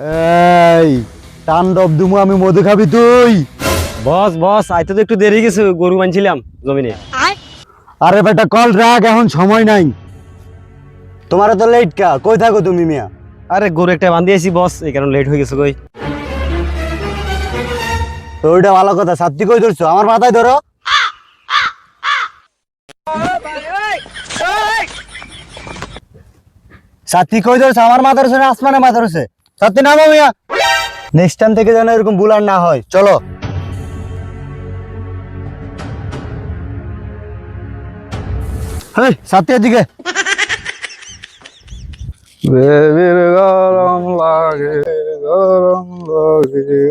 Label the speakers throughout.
Speaker 1: এই তাণ্ডব দুমু আমি মধু খাবি তুই।
Speaker 2: বস বস আইতে তো একটু দেরি গেছে গরু বানছিলাম জমিনে।
Speaker 1: আরে বেটা কল রাখ এখন সময় নাই। তোমার তো লেট কা কই থাকো তুমি মিয়া?
Speaker 2: আরে গরু একটা বান্ধিয়েছি বস এই কারণে লেট হয়ে গেছে কই।
Speaker 1: তো ওইটা ভালো কথা সাত্তি কই ধরছো? আমার মাথায় ধরো। সাত্তি কই ধরছো? আমার মাথার শুনে আসমানে মাথা ধরছে। সাত্তি নামো মিয়া নেক্সট টাইম থেকে যেন এরকম বুলার না হয় চলো। হেই সাত্তি এদিকে।
Speaker 3: বেবির গরম লাগে গরম লাগে।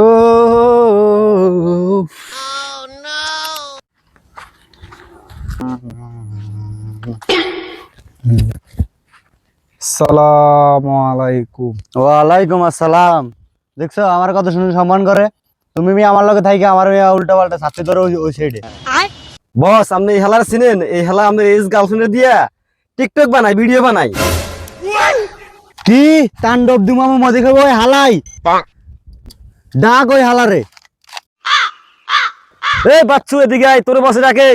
Speaker 3: ও সালামু আলাইকুম
Speaker 1: ওয়ালাইকুম আসসালাম। দেখছ আমার কথা শুনে সম্মান করে? তুমি মি আমার লগে থাকি আমার উল্টা পাল্টা ছাত্রী ধরো ওই- সাইডে
Speaker 2: বস আপনি এই হেলার চিনেন? এই হেলা আমাদের এজ গার্লফ্রেন্ডে দিয়া টিকটক বানাই ভিডিও বানাই
Speaker 1: কি? তাণ্ডব দুমামু মদি খাব ওই হালাই। ডাক ওই হালারে।
Speaker 2: এই বাচ্চু এদিকে আয় তোর বসে ডাকে।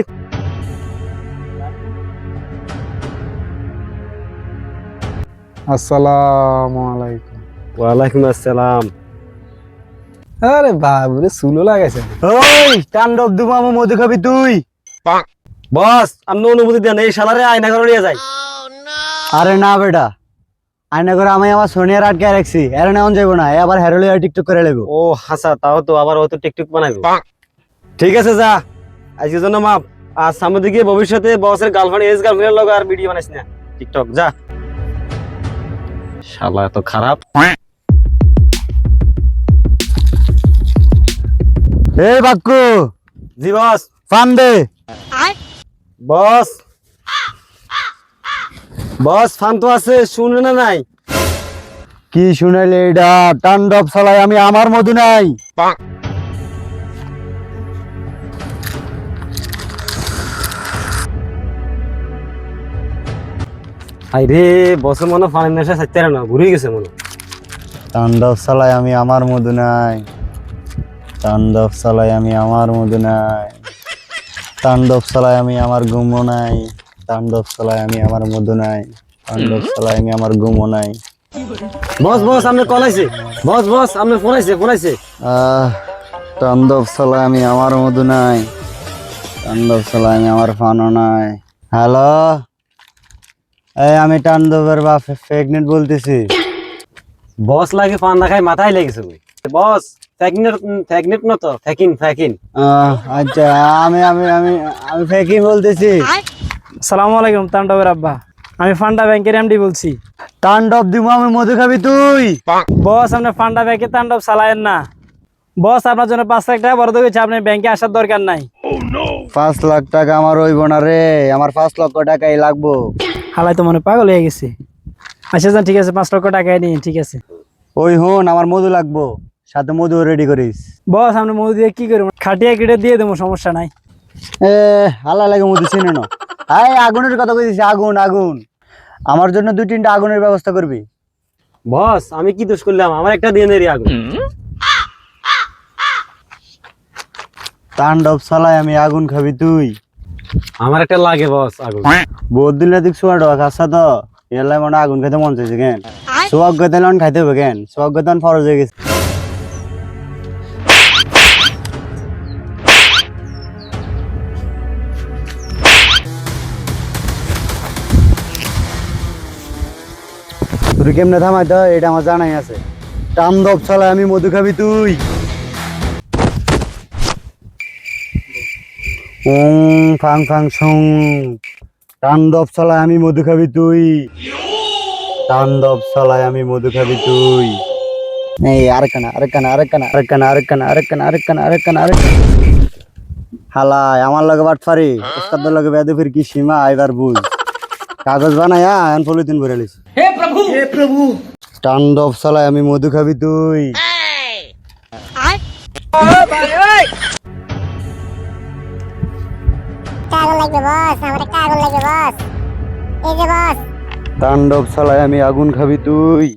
Speaker 3: আসসালামু আলাইকুম।
Speaker 2: ওয়ালাইকুম আসসালাম।
Speaker 3: আরে বাবুরে সুলো লাগাইছে।
Speaker 1: ওই তাণ্ডব দুমামু মদি খাবি তুই।
Speaker 2: বস আপনি অনুমতি দেন এই শালারে আয়না করে নিয়ে যাই।
Speaker 1: আরে না বেটা। আয়না করে আমি আমার সোনিয়ার আটকে রাখছি এর নেওয়া যাব না আবার হেরোলি টিকটক করে লেবো।
Speaker 2: ও হাসা তাও তো আবার ও তো টিকটক বানাইবো। ঠিক আছে যা। আজকের জন্য মাপ। আর সামনের দিকে ভবিষ্যতে বসের গার্লফ্রেন্ড এজ গার্লফ্রেন্ডের লগে আর ভিডিও বানাইস না। টিকটক যা। শালা এত খারাপ।
Speaker 1: এ বাক্কু।
Speaker 2: জি বস।
Speaker 1: ফান দে।
Speaker 2: বস। বস ফান তো আছে শুনে না নাই?
Speaker 1: কি শুনাইলে এটা? তাণ্ডব চালাই আমি আমার মধু নাই।
Speaker 2: আই রে বসের মনে ফান নেশা সাইতে না ঘুরে গেছে মনে।
Speaker 1: তাণ্ডব চালাই আমি আমার মধু নাই। তাণ্ডব চালাই আমি আমার মধু নাই। তাণ্ডব চালাই আমি আমার গুমো নাই। তাণ্ডব চালাই আমি আমার মধু নাই। তাণ্ডব চালাই আমি আমার গুমো নাই।
Speaker 2: বস বস আপনি কল আইছে বস বস আপনি ফোন আইছে ফোন আইছে
Speaker 1: আহ তাণ্ডব চালাই আমি আমার মধু নাই। তাণ্ডব চালাই আমি আমার ফানো নাই। হ্যালো এই আমি তাণ্ডবের বাপ প্রেগনেন্ট বলতেছি।
Speaker 2: বস লাগে ফান না খাই মাথায় লেগেছে বস ফ্যাকিনের ফ্যাকনেট না তো ফ্যাকিন ফ্যাকিন
Speaker 1: আচ্ছা আমি আমি আমি আমি ফেকি বলতেছি।
Speaker 4: সালামু আলাইকুম তাণ্ডবের আব্বা। আমি ফান্ডা ব্যাংকের এমডি বলছি।
Speaker 1: তাণ্ডব দিব আমি মধু খাবি তুই?
Speaker 4: বস আপনার ফান্ডা ব্যাংকে তাণ্ডব চালায়েন না। বস আপনার জন্য পাঁচ লাখ টাকা বরাদ্দ হয়েছে আপনি ব্যাংকে আসার দরকার নাই।
Speaker 1: পাঁচ লাখ টাকা আমার হইব না রে আমার পাঁচ লক্ষ টাকাই লাগবো।
Speaker 4: হালাই তো মনে হয় পাগল হয়ে গেছে। আচ্ছা যান ঠিক আছে পাঁচ লক্ষ টাকায় নিন ঠিক আছে।
Speaker 1: ওই হন আমার মধু লাগবো। সাথে মধু রেডি করিস।
Speaker 4: বস আপনি মধু দিয়ে কি করব? খাটিয়ে কেটে দিয়ে দেবো সমস্যা নাই।
Speaker 1: এ হালা লাগে মধু চিনে না আই আগুনের কথা কইছিস আগুন আগুন। আমার জন্য দুই তিনটা আগুনের ব্যবস্থা করবি।
Speaker 2: বস আমি কি দোষ করলাম? আমার একটা দিয়ে নেরি আগুন।
Speaker 1: তাণ্ডব চালাই আমি আগুন খাবি তুই।
Speaker 2: আমার একটা লাগে বস আগুন।
Speaker 1: বহুত দিন রাতিক সোয়া ডোয়া খাসা তো? এলাই মানে আগুন খাইতে মন চাইছে কেন? সোয়াগ গেতে লন খাইতে হবে কেন? সোয়াগ গেতে ফরজ হয়ে গেছে। তুই কেমনে থামাই তো এটা আমার জানাই আছে। তাণ্ডব চালাই আমি মধু খাবি তুই। ওং ফাং ফাং সং তাণ্ডব চালায় আমি মধু খাবি তুই। তাণ্ডব চালায় আমি মধু খাবি তুই। এই আরেকখানা আরেকখানা আরেকখানা আরেকখানা আরেকখানা আরেকখানা আরেকখানা আরেকখানা আরেকখানা। হালাই আমার লগে বাট পারি ওস্তাদের লগে বেদে ফির কি সীমা আইবার বুঝ। কাগজ বানায়া এখন পলিথিন ভরে লিস হে প্রভু! হে প্রভু! তাণ্ডব চালায় আমি মধু খাবি তুই।
Speaker 5: আগুন লাগবে বস আমার একটা আগুন লাগবে বস। এই যে বস।
Speaker 1: তাণ্ডব চালায় আমি আগুন খাবি তুই।